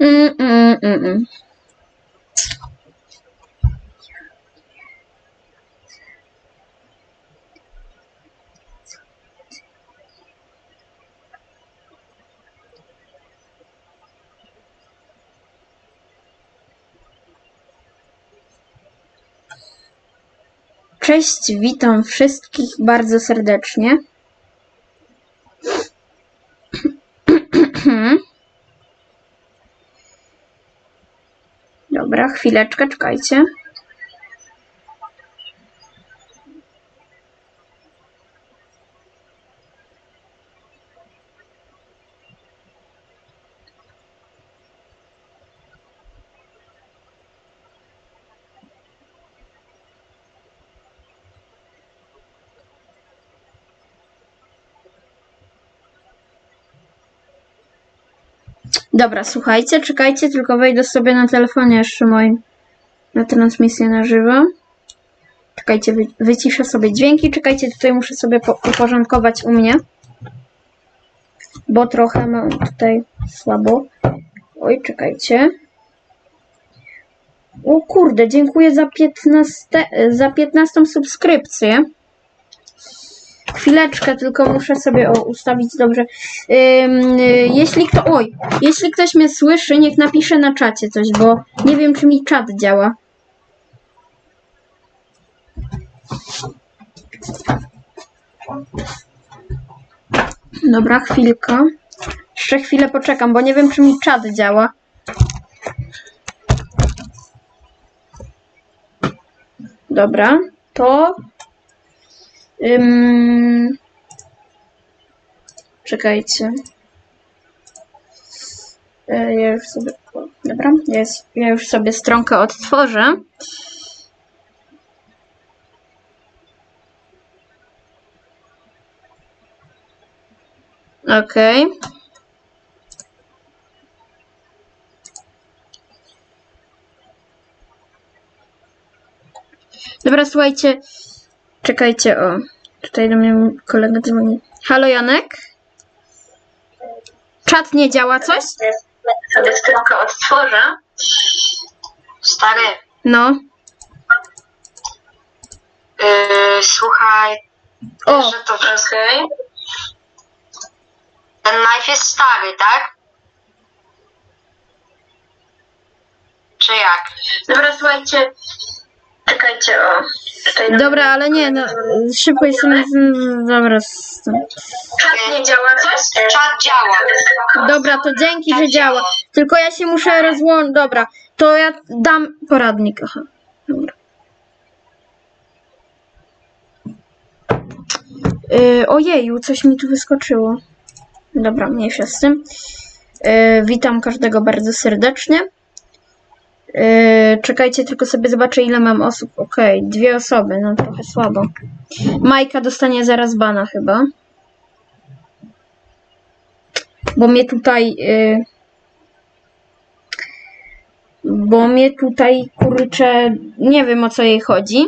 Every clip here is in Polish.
Mm-mm. Cześć, witam wszystkich bardzo serdecznie. Dobra, chwileczkę, czekajcie. Dobra, słuchajcie, czekajcie, tylko wejdę sobie na telefonie jeszcze moim na transmisję na żywo. Czekajcie, wy, wyciszę sobie dźwięki, czekajcie, tutaj muszę sobie po, uporządkować u mnie. Bo trochę mam tutaj słabo. Oj, czekajcie. O kurde, dziękuję za 15, za 15 subskrypcję. Chwileczkę, tylko muszę sobie o, ustawić dobrze. Ym, y, jeśli kto. Oj, jeśli ktoś mnie słyszy, niech napisze na czacie coś, bo nie wiem, czy mi czat działa. Dobra, chwilkę. Jeszcze chwilę poczekam, bo nie wiem, czy mi czat działa. Dobra, to. Ym... Czekajcie. E, Ja już sobie. Dobra, jest. Ja już sobie stronkę odtworzę. Okej. Dobra, słuchajcie. Czekajcie, o. Tutaj do mnie kolega dzwoni. Halo Janek? Czat nie działa coś? sobie stronkę odtworzę. Stary, No. yy, słuchaj, O, że to trochę. Ten knife jest stary, tak? Czy jak? Dobra, słuchajcie. Czekajcie, o. Tutaj dobra, ale nie, no. Szybko jestem. Dobra. s- Czat nie działa coś? Czat działa. Dobra, to dzięki, że działa. Tylko ja się muszę rozłączyć. Dobra, to ja dam poradnik. Aha. Dobra. Yy, ojeju, coś mi tu wyskoczyło. Dobra, mniejsza z tym. Yy, witam każdego bardzo serdecznie. Yy, czekajcie, tylko sobie zobaczę, ile mam osób. Okej, dwie osoby, no trochę słabo. Majka dostanie zaraz bana chyba. Bo mnie tutaj. Yy, bo mnie tutaj kurczę. Nie wiem o co jej chodzi.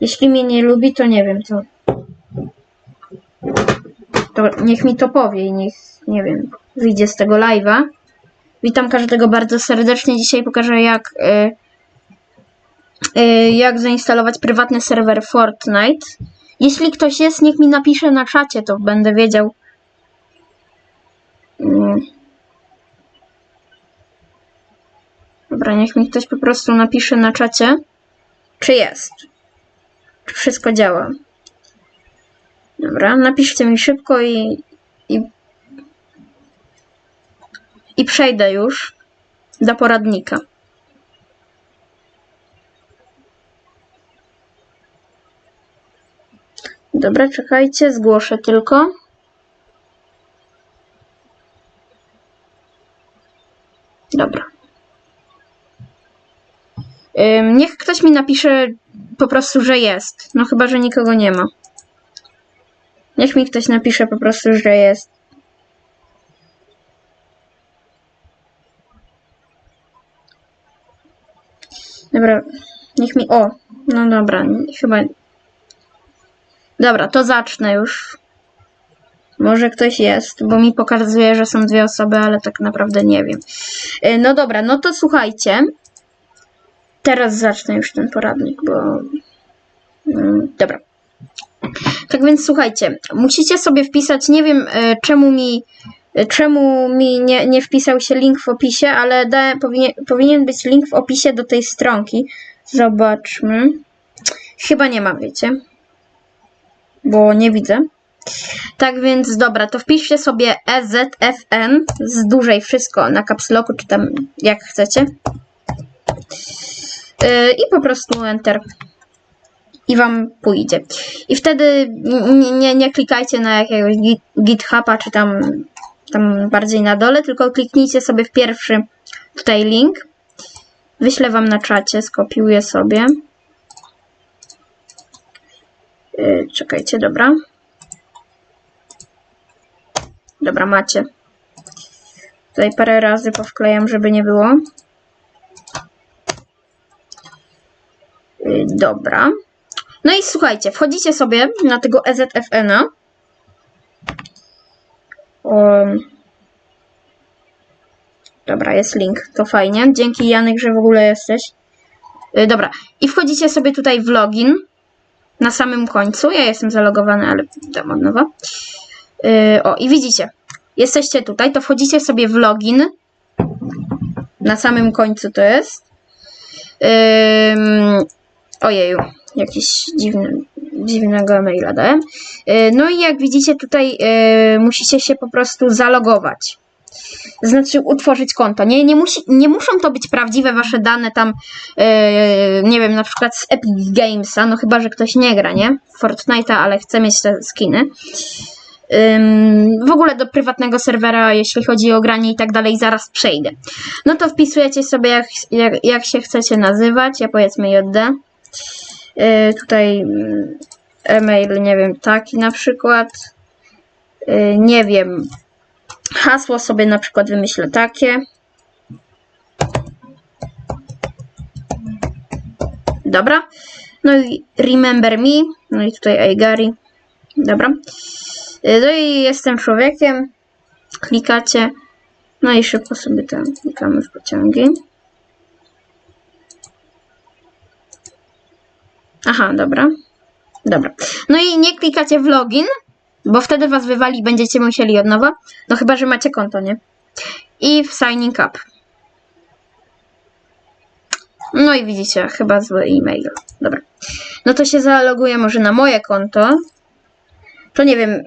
Jeśli mnie nie lubi, to nie wiem co. To niech mi to powie i niech, nie wiem, wyjdzie z tego live'a. Witam każdego bardzo serdecznie. Dzisiaj pokażę jak, y, y, jak zainstalować prywatny serwer Fortnite. Jeśli ktoś jest, niech mi napisze na czacie, to będę wiedział. Mm. Dobra, niech mi ktoś po prostu napisze na czacie, czy jest. Czy wszystko działa. Dobra, napiszcie mi szybko i, i, i przejdę już do poradnika. Dobra, czekajcie, zgłoszę tylko. Dobra. Ym, niech ktoś mi napisze po prostu, że jest. No chyba, że nikogo nie ma. Niech mi ktoś napisze po prostu, że jest. Dobra, niech mi. O, no dobra, chyba. Dobra, to zacznę już. Może ktoś jest, bo mi pokazuje, że są dwie osoby, ale tak naprawdę nie wiem. E, No dobra, no to słuchajcie. Teraz zacznę już ten poradnik, bo. Mm, Dobra. Tak więc słuchajcie, musicie sobie wpisać, nie wiem e, czemu mi, czemu mi nie, nie wpisał się link w opisie, ale da, powinien, powinien być link w opisie do tej stronki. Zobaczmy. Chyba nie ma, wiecie, bo nie widzę. Tak więc dobra, to wpiszcie sobie EZFN z dużej wszystko na kapsloku, czy tam jak chcecie. Yy, I po prostu Enter. I wam pójdzie. I wtedy nie, nie, nie klikajcie na jakiegoś git, GitHuba, czy tam, tam bardziej na dole, tylko kliknijcie sobie w pierwszy tutaj link. Wyślę wam na czacie, skopiuję sobie. Yy, czekajcie, dobra. Dobra, macie. Tutaj parę razy powklejam, żeby nie było. Yy, Dobra. No i słuchajcie, wchodzicie sobie na tego EZFN-a. Um, dobra, jest link, to fajnie. Dzięki Janek, że w ogóle jesteś. Yy, Dobra, i wchodzicie sobie tutaj w login na samym końcu. Ja jestem zalogowany, ale dam od nowa. Yy, o, i widzicie, jesteście tutaj, to wchodzicie sobie w login. Na samym końcu to jest. Ym, ojeju, jakiś dziwny, dziwnego maila dałem. Yy, no i jak widzicie tutaj yy, musicie się po prostu zalogować. Znaczy utworzyć konto. Nie, nie, musi, nie muszą to być prawdziwe wasze dane tam, yy, nie wiem, na przykład z Epic Gamesa, no chyba, że ktoś nie gra, nie? Fortnite'a, ale chce mieć te skiny. Ym, w ogóle do prywatnego serwera, jeśli chodzi o granie i tak dalej, zaraz przejdę. No to wpisujecie sobie, jak, jak, jak się chcecie nazywać. Ja powiedzmy JD. Yy, tutaj e-mail, nie wiem, taki na przykład. Yy, nie wiem. Hasło sobie na przykład wymyślę takie. Dobra. No i remember me. No i tutaj iGary. Dobra. Yy, No i jestem człowiekiem. Klikacie. No i szybko sobie tam klikamy w pociągi. Aha, dobra. Dobra. No i nie klikacie w login, bo wtedy was wywali i będziecie musieli od nowa. No chyba, że macie konto, nie? I w signing up. No i widzicie, chyba zły e-mail. Dobra. No to się zaloguję może na moje konto. To nie wiem.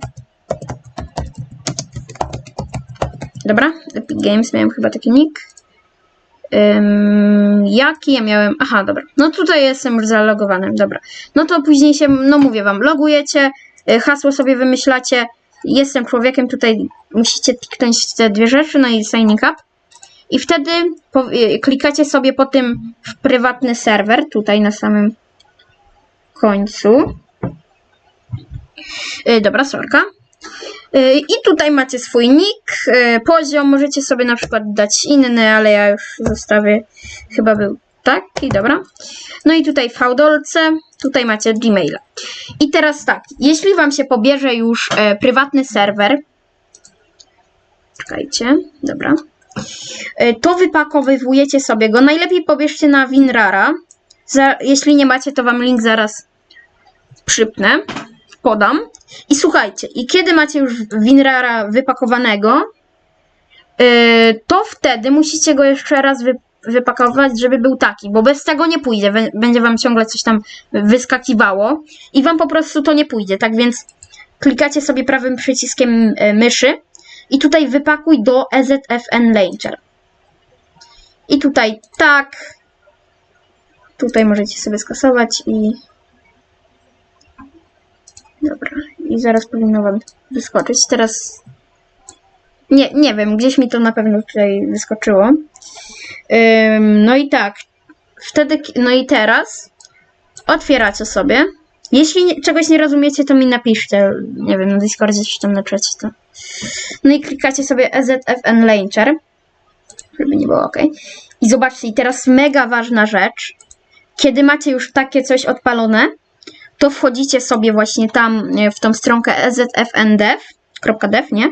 Dobra, Epic Games miałem chyba taki nick. Jaki ja miałem? Aha, dobra. No tutaj jestem już zalogowany, dobra. No to później się, no mówię wam, logujecie, y, hasło sobie wymyślacie. Jestem człowiekiem, tutaj musicie kliknąć te dwie rzeczy, no i signing up. I wtedy po, y, klikacie sobie po tym w prywatny serwer, tutaj na samym końcu. Y, dobra, sorka. Y, I tutaj macie swój nick, y, poziom, możecie sobie na przykład dać inny, ale ja już zostawię, chyba był taki, dobra. No i tutaj w tutaj macie Gmaila. I teraz tak, jeśli wam się pobierze już e, prywatny serwer, czekajcie, dobra, e, to wypakowywujecie sobie go, najlepiej pobierzcie na WinRara, Za, jeśli nie macie, to wam link zaraz przypnę, podam. I słuchajcie, i kiedy macie już WinRara wypakowanego, yy, to wtedy musicie go jeszcze raz wy, wypakować, żeby był taki, bo bez tego nie pójdzie. Będzie wam ciągle coś tam wyskakiwało i wam po prostu to nie pójdzie. Tak więc klikacie sobie prawym przyciskiem y, myszy i tutaj wypakuj do EZFN Launcher. I tutaj tak. Tutaj możecie sobie skasować i Dobra, i zaraz powinno wam wyskoczyć. Teraz. Nie, nie wiem, gdzieś mi to na pewno tutaj wyskoczyło. Ym, no i tak. Wtedy, no i teraz otwieracie sobie. Jeśli nie, czegoś nie rozumiecie, to mi napiszcie. Nie wiem, na Discordzie czy tam na czacie. To. No i klikacie sobie EZFN Launcher. Żeby nie było ok. I zobaczcie, i teraz mega ważna rzecz. Kiedy macie już takie coś odpalone, to wchodzicie sobie właśnie tam e, w tą stronkę ezfndev.dev, nie?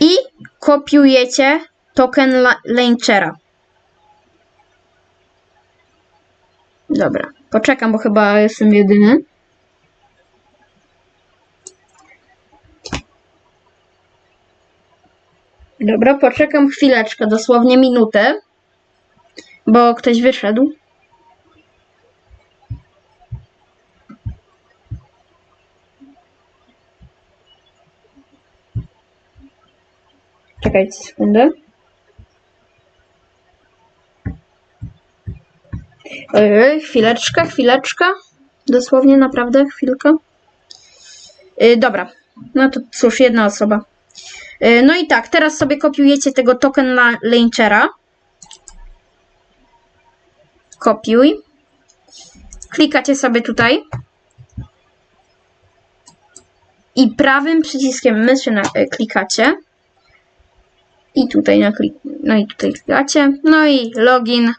I kopiujecie token la- launchera. Dobra, poczekam, bo chyba jestem jedyny. Dobra, poczekam chwileczkę, dosłownie minutę, bo ktoś wyszedł. Czekajcie sekundę. Ojej, chwileczkę, chwileczkę. Dosłownie, naprawdę, chwilkę. Yy, dobra, no to cóż, jedna osoba. Yy, no i tak, teraz sobie kopiujecie tego token la- launchera. Kopiuj. Klikacie sobie tutaj. I prawym przyciskiem myszy na, y, klikacie. I tutaj na klik, no i tutaj klikacie. No i login.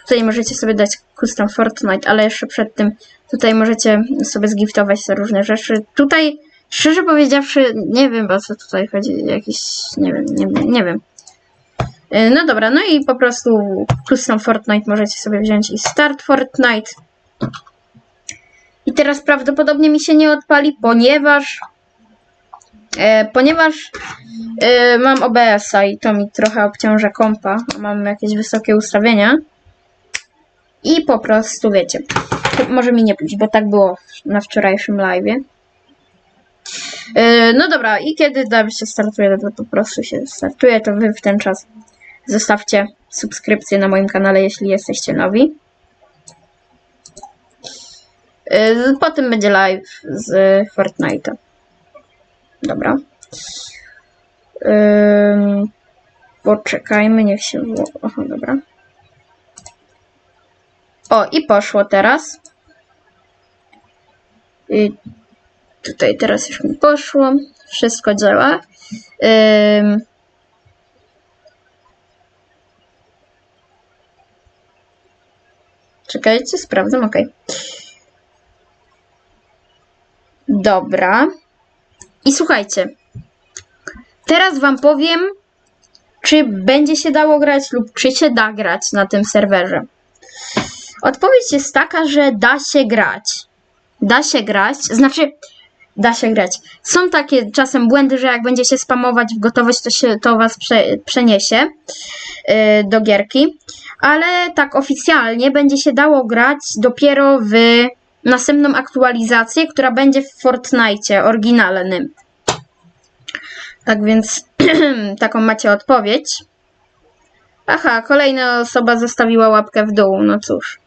Tutaj możecie sobie dać custom Fortnite, ale jeszcze przed tym tutaj możecie sobie zgiftować te różne rzeczy. Tutaj, szczerze powiedziawszy, nie wiem o co tutaj chodzi. Jakiś, nie wiem, nie, nie wiem. Yy, No dobra, no i po prostu custom Fortnite możecie sobie wziąć i start Fortnite. I teraz prawdopodobnie mi się nie odpali, ponieważ e, ponieważ e, mam OBS-a i to mi trochę obciąża kompa, mam jakieś wysokie ustawienia. I po prostu wiecie, może mi nie pójść, bo tak było na wczorajszym live'ie. E, no dobra, i kiedy tam się startuje, to po prostu się startuje, to wy w ten czas zostawcie subskrypcję na moim kanale, jeśli jesteście nowi. Yy, Potem będzie live z Fortnite'a. Dobra. Ym, poczekajmy, niech się. Aha, dobra. O, i poszło teraz. I tutaj teraz już mi poszło. Wszystko działa. Ym, czekajcie, sprawdzam, ok. Dobra. I słuchajcie. Teraz wam powiem, czy będzie się dało grać lub czy się da grać na tym serwerze. Odpowiedź jest taka, że da się grać. Da się grać, znaczy da się grać. Są takie czasem błędy, że jak będziecie spamować w gotowość, to się to was prze, przeniesie yy, do gierki, ale tak oficjalnie będzie się dało grać dopiero w następną aktualizację, która będzie w Fortnite oryginalnym. Tak więc taką macie odpowiedź. Aha, kolejna osoba zostawiła łapkę w dół, no cóż.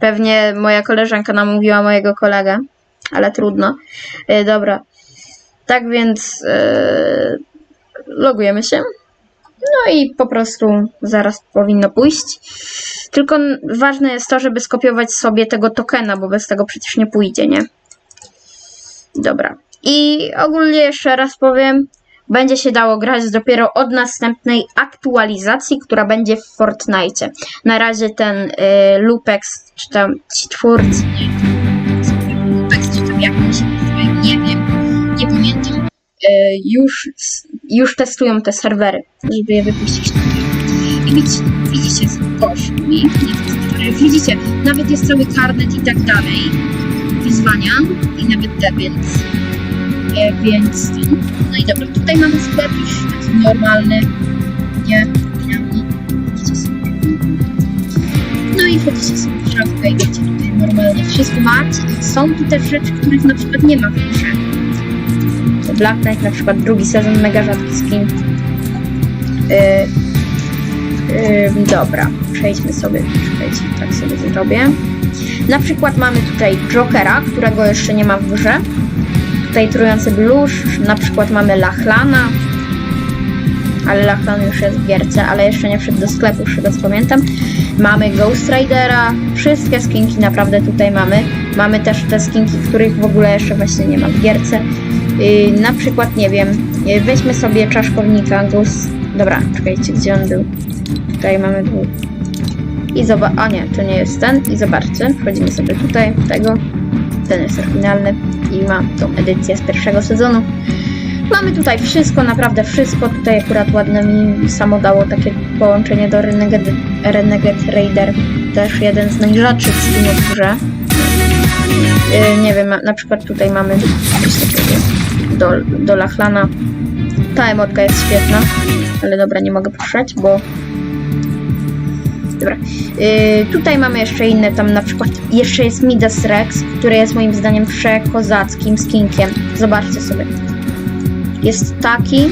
Pewnie moja koleżanka namówiła mojego kolegę, ale trudno. E, dobra. Tak więc e, logujemy się. No i po prostu zaraz powinno pójść. Tylko ważne jest to, żeby skopiować sobie tego tokena, bo bez tego przecież nie pójdzie, nie? Dobra. I ogólnie jeszcze raz powiem, będzie się dało grać dopiero od następnej aktualizacji, która będzie w Fortnite. Na razie ten y, Lupex, czy tam nie, Lupex, czy tam jak się nazywają, nie wiem, nie pamiętam, już, już testują te serwery, żeby je wypuścić. I widzicie, widzicie poszli, widzicie, nawet jest cały karnet i tak dalej, wyzwania i nawet te, więc e, więc no i dobra, tutaj mamy sklep już taki normalny, nie. No i wchodzicie sobie w szafkę i macie tutaj normalnie wszystko macie. I są tu też rzeczy, których na przykład nie ma w grze. Black Knight na przykład drugi sezon, mega rzadki skin. Yy, dobra, przejdźmy sobie, czekajcie, tak sobie zrobię. Na przykład mamy tutaj Jokera, którego jeszcze nie ma w grze. Tutaj trujący blusz, na przykład mamy Lachlana. Ale Lachlan już jest w gierce, ale jeszcze nie wszedł do sklepu, z tego pamiętam. Mamy Ghost Ridera, wszystkie skinki naprawdę tutaj mamy. Mamy też te skinki, których w ogóle jeszcze właśnie nie ma w gierce. Yy, na przykład, nie wiem, yy, weźmy sobie czaszkownika Ghost... Dobra, czekajcie, gdzie on był? Tutaj mamy dwóch. I zobacz, a nie, to nie jest ten. I zobaczcie, wchodzimy sobie tutaj, tego. Ten jest oryginalny i ma tą edycję z pierwszego sezonu. Mamy tutaj wszystko, naprawdę wszystko. Tutaj akurat ładne mi samo dało takie połączenie do Renegade, Renegade Raider. Też jeden z najrzadszych skinów w grze. Yy, nie wiem, na przykład tutaj mamy coś takiego do, do Lachlana. Ta emotka jest świetna, ale dobra, nie mogę poruszać, bo... Dobra. Yy, tutaj mamy jeszcze inne, tam na przykład jeszcze jest Midas Rex, który jest moim zdaniem przekozackim skinkiem. Zobaczcie sobie. Jest taki yy,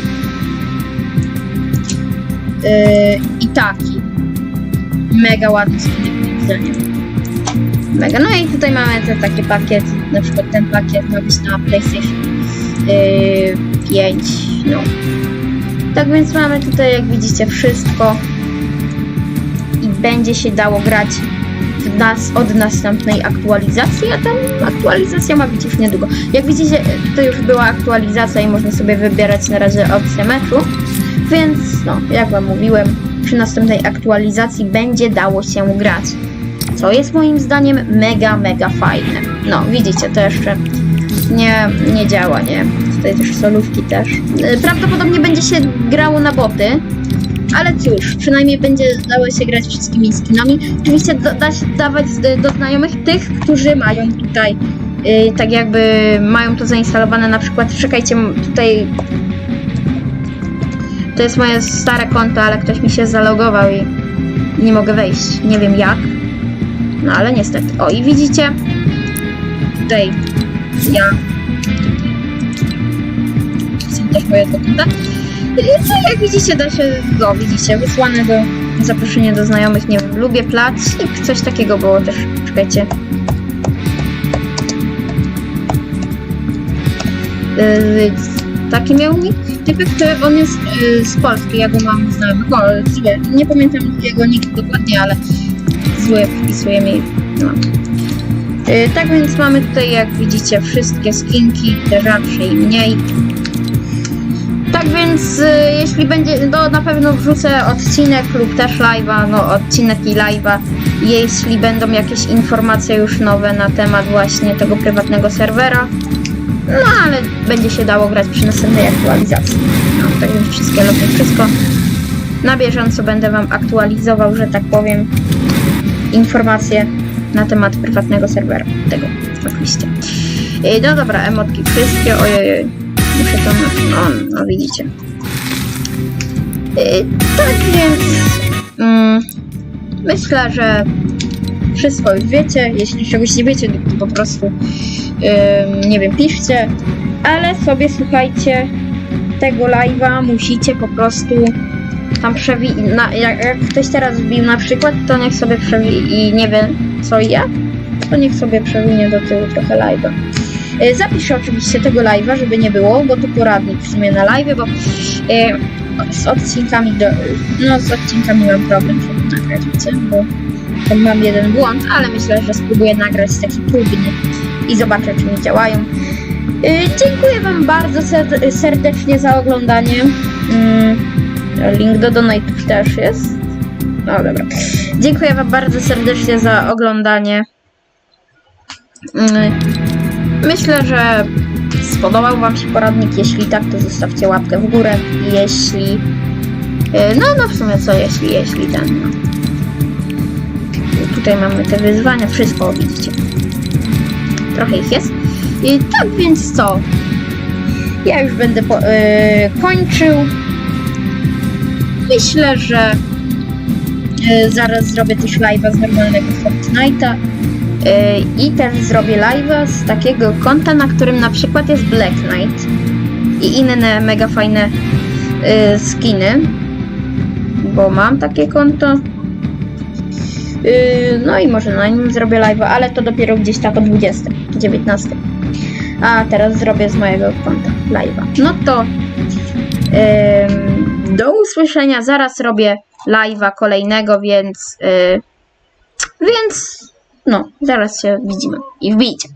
i taki. Mega ładny skinek moim zdaniem. Mega. No i tutaj mamy te takie pakiet, na przykład ten pakiet ma być na PlayStation 5, no. Tak więc mamy tutaj, jak widzicie, wszystko i będzie się dało grać w nas od następnej aktualizacji, a tam aktualizacja ma być już niedługo. Jak widzicie, to już była aktualizacja i można sobie wybierać na razie opcję meczu, więc no, jak wam mówiłem, przy następnej aktualizacji będzie dało się grać. Co jest moim zdaniem mega, mega fajne. No, widzicie, to jeszcze nie, nie działa, nie? Tutaj też solówki też. Y, Prawdopodobnie będzie się grało na boty, ale cóż, przynajmniej będzie dało się grać wszystkimi skinami. Oczywiście da, da się dawać do znajomych tych, którzy mają tutaj y, tak jakby mają to zainstalowane na przykład, czekajcie, tutaj to jest moje stare konto, ale ktoś mi się zalogował i nie mogę wejść. Nie wiem jak. No ale niestety. O i widzicie, tutaj ja też moje dwa konta. No jak widzicie, da się, no widzicie, wysłane do zaproszenie do znajomych, nie wiem, lubię placik, coś takiego było też, czekajcie. Yy, taki miał nick, typek, który on jest yy, z Polski, ja go mam znajomych, o, zły, nie pamiętam jego nick dokładnie, ale zły wpisuje mi, no. Yy, tak więc mamy tutaj, jak widzicie, wszystkie skinki, te rzadsze i mniej. Tak więc y, jeśli będzie, to na pewno wrzucę odcinek lub też live'a, no odcinek i live'a, jeśli będą jakieś informacje już nowe na temat właśnie tego prywatnego serwera. No ale będzie się dało grać przy następnej aktualizacji. No, tak więc wszystkie lobby, wszystko na bieżąco będę Wam aktualizował, że tak powiem, informacje na temat prywatnego serwera. Tego, oczywiście. Y, No dobra, emotki wszystkie, ojej, muszę to, no, no widzicie. Y, Tak więc mm, myślę, że wszystko już wiecie. Jeśli czegoś nie wiecie, to po prostu nie wiem, piszcie. Ale sobie słuchajcie tego live'a, musicie po prostu tam przewi... Na, jak, jak ktoś teraz wbił na przykład, to niech sobie przewi... i nie wiem co i jak, to niech sobie przewinie do tyłu trochę live'a. Y, Zapiszę oczywiście tego live'a, żeby nie było, bo to poradnik w sumie na live, bo y, z odcinkami do, no z odcinkami mam problem, żeby nagrać, wiecie, bo tam mam jeden błąd, ale myślę, że spróbuję nagrać taki próbny i zobaczę, czy mi działają. Y, dziękuję Wam bardzo ser- serdecznie za oglądanie. Mm, link do donate'ów też jest. No dobra. Dziękuję Wam bardzo serdecznie za oglądanie. Mm, Myślę, że spodobał Wam się poradnik. Jeśli tak, to zostawcie łapkę w górę. Jeśli. y, No, no w sumie co jeśli, jeśli ten. No. Tutaj mamy te wyzwania, wszystko widzicie. Trochę ich jest. I tak więc co? Ja już będę po, y, kończył. Myślę, że zaraz zrobię też live'a z normalnego Fortnite'a. Yy, I też zrobię live'a z takiego konta, na którym na przykład jest Black Knight i inne mega fajne yy, skiny, bo mam takie konto. No i może na nim zrobię live'a, ale to dopiero gdzieś tak o 20, 19. A teraz zrobię z mojego konta live'a. No to do usłyszenia. Zaraz robię live'a kolejnego, więc yy, więc no, zaraz się widzimy i wbijcie.